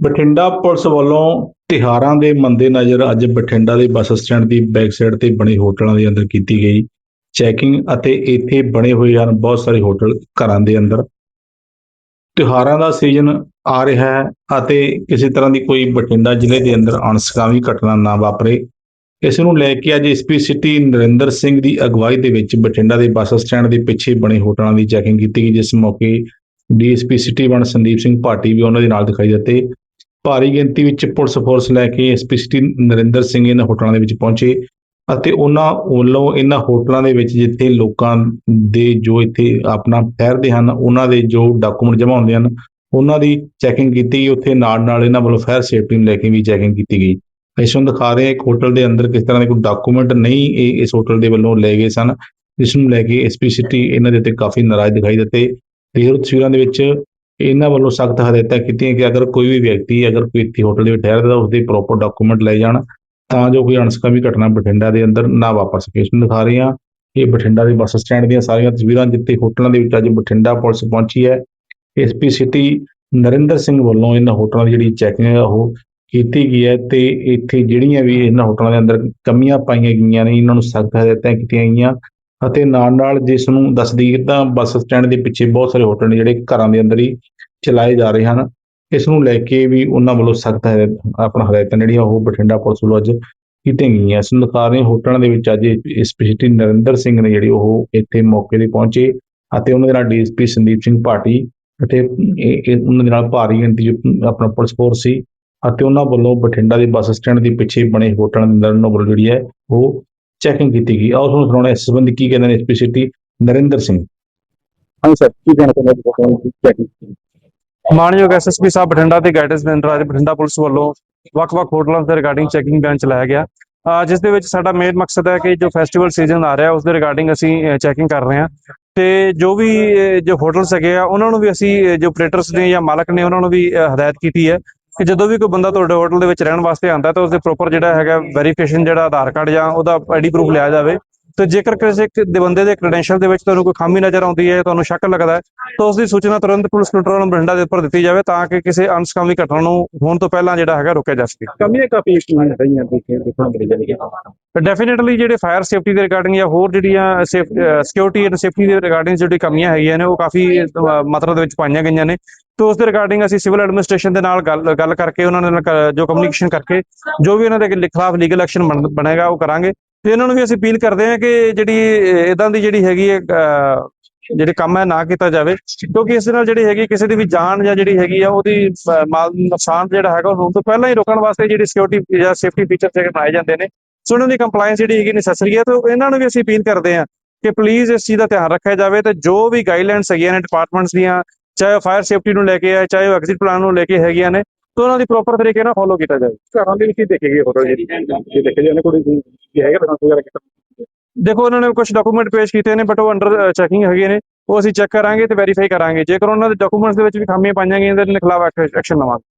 Bathinda police ਵੱਲੋਂ ਤਿਉਹਾਰਾਂ ਦੇ ਮੰਦੇ ਨਜ਼ਰ ਅੱਜ ਬਠਿੰਡਾ ਦੇ ਬੱਸ ਸਟੈਂਡ ਦੀ ਬੈਕ ਸਾਈਡ ਤੇ ਬਣੇ ਹੋਟਲਾਂ ਦੇ ਅੰਦਰ ਕੀਤੀ ਗਈ ਚੈਕਿੰਗ ਅਤੇ ਇੱਥੇ ਬਣੇ ਹੋਏ ਹਨ ਬਹੁਤ ਸਾਰੇ ਹੋਟਲ ਘਰਾਂ ਦੇ ਅੰਦਰ। ਤਿਉਹਾਰਾਂ ਦਾ ਸੀਜ਼ਨ ਆ ਰਿਹਾ ਹੈ ਅਤੇ ਕਿਸੇ ਤਰ੍ਹਾਂ ਦੀ ਕੋਈ ਬਠਿੰਡਾ ਜ਼ਿਲ੍ਹੇ ਦੇ ਅੰਦਰ ਅਣਸਕਾਵੀ ਘਟਨਾ ਨਾ ਵਾਪਰੇ। ਇਸ ਨੂੰ ਲੈ ਕੇ ਅੱਜ ਐਸਪੀ ਸਿਟੀ ਨਰਿੰਦਰ ਸਿੰਘ ਦੀ ਅਗਵਾਈ ਦੇ ਵਿੱਚ ਬਠਿੰਡਾ ਦੇ ਬੱਸ ਸਟੈਂਡ ਦੇ ਪਿੱਛੇ ਬਣੇ ਹੋਟਲਾਂ ਦੀ ਚੈਕਿੰਗ ਕੀਤੀ ਗਈ, ਜਿਸ ਮੌਕੇ DSP city one Sandeep Singh Bhati ਵੀ ਉਹਨਾਂ ਦੇ ਨਾਲ ਦਿਖਾਈ ਦਿੱਤੇ। ਭਾਰੀ ਗਿਣਤੀ ਵਿੱਚ ਪੁਲਿਸ ਫੋਰਸ ਲੈ ਕੇ ਐਸਪੀ ਸਿਟੀ ਨਰਿੰਦਰ ਸਿੰਘ ਇਹਨਾਂ ਹੋਟਲਾਂ ਦੇ ਵਿੱਚ ਪਹੁੰਚੇ ਅਤੇ ਉਹਨਾਂ ਵੱਲੋਂ ਇਹਨਾਂ ਹੋਟਲਾਂ ਦੇ ਵਿੱਚ ਜਿੱਥੇ ਲੋਕਾਂ ਦੇ ਜੋ ਇੱਥੇ ਆਪਣਾ ਠਹਿਰਦੇ ਹਨ, ਉਹਨਾਂ ਦੇ ਜੋ ਡਾਕੂਮੈਂਟ ਜਮ੍ਹਾਂ ਹੁੰਦੇ ਹਨ, ਉਹਨਾਂ ਦੀ ਚੈਕਿੰਗ ਕੀਤੀ ਗਈ। ਉੱਥੇ ਨਾਲ ਨਾਲ ਇਹਨਾਂ ਵੱਲੋਂ ਫਾਇਰ ਸੇਫਟੀ ਨੂੰ ਲੈ ਕੇ ਵੀ ਚੈਕਿੰਗ ਕੀਤੀ ਗਈ। ਇਸ ਨੂੰ ਦਿਖਾ ਰਹੇ ਹਾਂ ਇੱਕ ਹੋਟਲ ਦੇ ਅੰਦਰ ਕਿਸ ਤਰ੍ਹਾਂ ਦੇ ਕੋਈ ਡਾਕੂਮੈਂਟ ਨਹੀਂ ਇਹ ਇਸ ਹੋਟਲ ਦੇ ਵੱਲੋਂ ਲਏ ਗਏ ਸਨ। ਜਿਸ ਨੂੰ ਲੈ ਕੇ ਐਸਪੀ ਸਿਟੀ ਇਹਨਾਂ ਦੇ ਉੱਤੇ ਕਾਫੀ ਨਾਰਾਜ਼ ਦਿਖਾਈ ਦਿੱਤੇ। ਇਹ ਤਸਵੀਰਾਂ ਦੇ ਵਿੱਚ ਇਹਨਾਂ ਵੱਲੋਂ ਸਖਤ ਹਦਾਇਤਾਂ ਕੀਤੀਆਂ ਕਿ ਅਗਰ ਕੋਈ ਵੀ ਵਿਅਕਤੀ, ਅਗਰ ਕੋਈ ਇੱਥੇ ਹੋਟਲ ਦੇ ਵਿੱਚ ਠਹਿਰਦਾ ਤਾਂ ਉਸਦੇ ਪ੍ਰੋਪਰ ਡਾਕੂਮੈਂਟ ਲੈ ਜਾਣ, ਤਾਂ ਜੋ ਕੋਈ ਅਣਸਕਾਮੀ ਘਟਨਾ ਬਠਿੰਡਾ ਦੇ ਅੰਦਰ ਨਾ ਵਾਪਰ ਸਕੇ। ਇਸ ਨੂੰ ਦਿਖਾ ਰਹੇ ਹਾਂ ਇਹ ਬਠਿੰਡਾ ਦੇ ਬੱਸ ਸਟੈਂਡ ਦੀਆਂ ਸਾਰੀਆਂ ਤਸਵੀਰਾਂ ਜਿੱਥੇ ਹੋਟਲਾਂ ਦੇ ਵਿੱਚ ਅੱਜ ਬਠਿੰਡਾ ਪੁਲਿਸ ਪਹੁੰਚੀ ਹੈ। ਐਸਪੀ ਸਿਟੀ ਨਰਿੰਦਰ ਸਿੰਘ ਵੱਲੋਂ ਇਹਨਾਂ ਹੋਟਲਾਂ ਦੀ ਜਿਹੜੀ ਚੈਕਿੰਗ ਹੈ, ਉਹ ਕੀਤੀ ਗਈ ਹੈ ਤੇ ਇੱਥੇ ਜਿਹੜੀਆਂ ਵੀ ਇਹਨਾਂ ਹੋਟਲਾਂ ਦੇ ਅੰਦਰ ਕਮੀਆਂ ਪਾਈਆਂ ਗਈਆਂ ਨੇ, ਇਹਨਾਂ ਨੂੰ ਸਖਤ ਹਦਾਇਤਾਂ ਕੀਤੀਆਂ ਗਈਆਂ। ਅਤੇ ਨਾਲ ਨਾਲ ਜਿਸ ਨੂੰ ਦੱਸਦੀ ਤਾਂ ਬੱਸ ਸਟੈਂਡ ਦੇ ਪਿੱਛੇ ਬਹੁਤ ਸਾਰੇ ਹੋਟਲ ਨੇ ਜਿਹੜੇ ਘਰਾਂ ਦੇ ਅੰਦਰ ਹੀ ਚਲਾਏ ਜਾ ਰਹੇ ਹਨ। ਇਸ ਨੂੰ ਲੈ ਕੇ ਵੀ ਉਹਨਾਂ ਵੱਲੋਂ ਸਖਤ ਆਪਣਾ ਹਦਾਇਤਾਂ ਜਿਹੜੀਆਂ ਉਹ ਬਠਿੰਡਾ ਪੁਲਿਸ ਵੱਲੋਂ ਅੱਜ ਕੀਤੀਆਂ ਗਈਆਂ। ਇਸ ਨੂੰ ਦਿਖਾ ਰਹੇ ਹੋਟਲਾਂ ਦੇ ਵਿੱਚ ਅੱਜ ਸਪੈਸ਼ਲੀ ਨਰਿੰਦਰ ਸਿੰਘ ਨੇ ਜਿਹੜੀ ਉਹ ਇੱਥੇ ਮੌਕੇ ਤੇ ਪਹੁੰਚੇ ਅਤੇ ਉਹਨਾਂ ਦੇ ਨਾਲ ਡੀਐਸਪੀ ਸੰਦੀਪ ਸਿੰਘ ਭਾਟੀ ਅਤੇ ਉਹਨਾਂ ਦੇ ਨਾਲ ਭਾਰੀ ਗਿਣਤੀ ਆਪਣਾ ਪੁਲਿਸ ਫੋਰਸ ਸੀ ਅਤੇ ਉਹਨਾਂ ਵੱਲੋਂ ਬਠਿੰਡਾ ਦੇ ਬੱਸ ਸਟੈਂਡ ਦੇ ਪਿੱਛੇ ਬਣੇ ਹੋਟਲਾਂ ਦੇ ਅੰਦਰ ਉਹਨਾਂ ਵੱਲੋਂ ਜਿਹੜੀ ਹੈ ਉਹ ਚੈਕਿੰਗ ਕੀਤੀ ਗਈ। ਆਓ ਤੁਹਾਨੂੰ ਸੁਣਾਉਣਾ ਇਸ ਸੰਬੰਧੀ ਕੀ ਕਹਿੰਦੇ ਨੇ ਐਸਪੀ ਸਿਟੀ ਨਰਿੰਦਰ ਸਿੰਘ। ਹਾਂਜੀ ਸਰ ਕੀ ਕਹਿਣਾ ਚਾਹੁੰਦੇ ਹੋ ਚੈਕਿੰਗ ਮਾਨਯੋਗ ਐਸਐਸਪੀ ਸਾਹਿਬ ਬਠਿੰਡਾ ਦੇ ਗਾਈਡੈਂਸ ਦੇ ਅੰਦਰ ਅੱਜ ਬਠਿੰਡਾ ਪੁਲਿਸ ਵੱਲੋਂ ਵੱਖ-ਵੱਖ ਹੋਟਲਾਂ ਦੇ ਰਿਗਾਰਡਿੰਗ ਚੈਕਿੰਗ ਬਿਆਨ ਚਲਾਇਆ ਗਿਆ। ਜਿਸ ਦੇ ਵਿੱਚ ਸਾਡਾ ਮੇਨ ਮਕਸਦ ਹੈ ਕਿ ਜੋ ਫੈਸਟੀਵਲ ਸੀਜ਼ਨ ਆ ਰਿਹਾ ਉਸ ਦੇ ਰਿਗਾਰਡਿੰਗ ਅਸੀਂ ਚੈਕਿੰਗ ਕਰ ਰਹੇ ਹਾਂ। ਤੇ ਜੋ ਵੀ ਜੋ ਹੋਟਲਸ ਹੈਗੇ ਆ ਉਹਨਾਂ ਨੂੰ ਵੀ ਅਸੀਂ ਜੋ ਆਪਰੇਟਰਸ ਨੇ ਜਾਂ ਮਾਲਕ ਨੇ ਉਹਨਾਂ ਨੂੰ ਵੀ ਹਦਾਇਤ ਕੀਤੀ ਹੈ। ਕਿ ਜਦੋਂ ਵੀ ਕੋਈ ਬੰਦਾ ਤੁਹਾਡੇ ਹੋਟਲ ਦੇ ਵਿੱਚ ਰਹਿਣ ਵਾਸਤੇ ਆਉਂਦਾ ਤਾਂ ਉਸਦੇ ਪ੍ਰੋਪਰ ਜਿਹੜਾ ਹੈਗਾ ਵੈਰੀਫਿਕੇਸ਼ਨ ਜਿਹੜਾ ਆਧਾਰ ਕਾਰਡ ਜਾਂ ਉਹਦਾ ਆਈਡੀ ਪ੍ਰੂਫ ਲਿਆ ਜਾਵੇ। ਤੇ ਜੇਕਰ ਕਿਸੇ ਇੱਕ ਦੇ ਬੰਦੇ ਦੇ ਕ੍ਰੈਡੈਂਸ਼ੀਅਲ ਦੇ ਵਿੱਚ ਤੁਹਾਨੂੰ ਕੋਈ ਖਾਮੀ ਨਜ਼ਰ ਆਉਂਦੀ ਹੈ ਤੁਹਾਨੂੰ ਸ਼ੱਕ ਲੱਗਦਾ ਹੈ ਤਾਂ ਉਸ ਦੀ ਸੂਚਨਾ ਤੁਰੰਤ ਪੁਲਿਸ ਕੰਟਰੋਲ ਰੂਮ ਬਠਿੰਡਾ ਦੇ ਉੱਪਰ ਦਿੱਤੀ ਜਾਵੇ ਤਾਂ ਕਿ ਕਿਸੇ ਅਨਸਕਾਮੀ ਘਟਨਾ ਨੂੰ ਹੋਣ ਤੋਂ ਪਹਿਲਾਂ ਜਿਹੜਾ ਹੈਗਾ ਰੋਕਿਆ ਜਾ ਸਕੇ। ਕਮੀਆਂ ਕਾਫੀ ਰਹੀਆਂ ਦੇਖੇ ਦੇਖਣ ਮਿਲ ਜਾਣਗੇ ਡੈਫੀਨਿਟਲੀ ਜਿਹੜੇ ਫਾਇਰ ਸੇਫਟੀ ਦੇ ਰਿਗਾਰਡਿੰਗ ਜਾਂ ਹੋਰ ਜਿਹੜੀਆਂ ਸਿਕਿਉਰਿਟੀ ਐਂਡ ਸੇਫਟੀ ਦੇ ਰਿਗਾਰਡਿੰਗ ਜਿਹੜੀ ਕਮੀਆਂ ਹੈਗੀਆਂ ਨੇ ਉਹ ਕਾਫੀ ਮਾਤਰਾ ਦੇ ਵਿੱਚ ਪਾਈਆਂ ਗਈਆਂ ਨੇ। ਤੇ ਉਸ ਦੇ ਰਿਗਾਰਡਿੰਗ ਅਸੀਂ ਸਿਵਲ ਐਡਮਿਨਿਸਟ੍ਰੇਸ਼ਨ ਦੇ ਨਾਲ ਗੱਲ ਗੱਲ ਕਰਕੇ ਉਹਨਾਂ ਨਾਲ ਜੋ ਕਮਿਊਨੀਕੇਸ਼ਨ ਕਰਕੇ ਜੋ ਵੀ ਉਹਨਾਂ ਦੇ ਖਿਲਾਫ ਲੀਗਲ ਐਕਸ਼ਨ ਬਣੇਗਾ ਉਹ ਕਰਾਂਗੇ। ਇਹਨਾਂ ਨੂੰ ਵੀ ਅਸੀਂ ਅਪੀਲ ਕਰਦੇ ਹਾਂ ਕਿ ਜਿਹੜੀ ਇਦਾਂ ਦੀ ਜਿਹੜੀ ਹੈਗੀ ਹੈ ਜਿਹੜੇ ਕੰਮ ਹੈ ਨਾ ਕੀਤਾ ਜਾਵੇ, ਕਿਉਂਕਿ ਇਸ ਨਾਲ ਜਿਹੜੀ ਹੈਗੀ ਕਿਸੇ ਦੀ ਵੀ ਜਾਨ ਜਾਂ ਜਿਹੜੀ ਹੈਗੀ ਆ, ਉਹਦੀ ਮਾਲ ਨੁਕਸਾਨ ਜਿਹੜਾ ਹੈਗਾ, ਉਹ ਤੋਂ ਪਹਿਲਾਂ ਹੀ ਰੋਕਣ ਵਾਸਤੇ ਜਿਹੜੀ ਸਿਕਿਉਰਿਟੀ ਜਾਂ ਸੇਫਟੀ ਫੀਚਰ ਜਿਹੜੇ ਬਣਾਏ ਜਾਂਦੇ ਨੇ। ਸੋ ਉਹਨਾਂ ਦੀ ਕੰਪਲਾਈਂਸ ਜਿਹੜੀ ਹੈਗੀ ਨੈਸੈਸਰੀ ਹੈ, ਤੇ ਇਹਨਾਂ ਨੂੰ ਵੀ ਅਸੀਂ ਅਪੀਲ ਕਰਦੇ ਹਾਂ ਕਿ ਪਲੀਜ਼ ਇਸ ਚੀਜ਼ ਦਾ ਧਿਆਨ ਰੱਖਿਆ ਜਾਵੇ ਤੇ ਜੋ ਵੀ ਗਾਈਡਲਾਈਨਸ ਹੈਗੀਆਂ ਨੇ ਡਿਪਾਰਟਮੈਂਟਸ ਦੀਆਂ, ਚਾਹੇ ਫਾਇਰ ਸੇਫਟੀ ਨੂੰ ਲੈ ਕੇ ਹੈ ਚਾਹੇ ਐਗਜ਼ਿਟ ਪਲਾਨ ਨੂੰ ਲੈ ਕੇ ਹੈਗੀਆਂ ਨੇ ਤੇ ਉਹਨਾਂ ਦੀ ਪ੍ਰੋਪਰ ਤਰੀਕੇ ਨਾਲ ਫੋਲੋ ਕੀਤਾ ਜਾਵੇ। ਘਰਾਂ ਦੇ ਵਿੱਚ ਹੀ ਦੇਖੇ ਗਏ ਹੋਟਲ ਜੇ ਦੇਖੇ ਜਾਂਦੇ ਕੋਈ ਕੀ ਹੈਗਾ ਤਾਂ ਵਗੈਰਾ ਕਿਤਾ ਦੇਖੋ, ਉਹਨਾਂ ਨੇ ਕੁਝ ਡਾਕੂਮੈਂਟ ਪੇਸ਼ ਕੀਤੇ ਨੇ ਬਟ ਉਹ ਅੰਡਰ ਚੈਕਿੰਗ ਹੈਗੇ ਨੇ। ਉਹ ਅਸੀਂ ਚੈੱਕ ਕਰਾਂਗੇ ਤੇ ਵੈਰੀਫਾਈ ਕਰਾਂਗੇ। ਜੇਕਰ ਉਹਨਾਂ ਦੇ ਡਾਕੂਮੈਂਟਸ ਦੇ ਵਿੱਚ ਵੀ ਖਾਮੀਆਂ ਪਾਈਆਂ ਗਈਆਂ ਤਾਂ ਇਹਨਾਂ ਦੇ ਖਿਲਾਫ ਐਕਸ਼ਨ ਲਵਾਂਗੇ।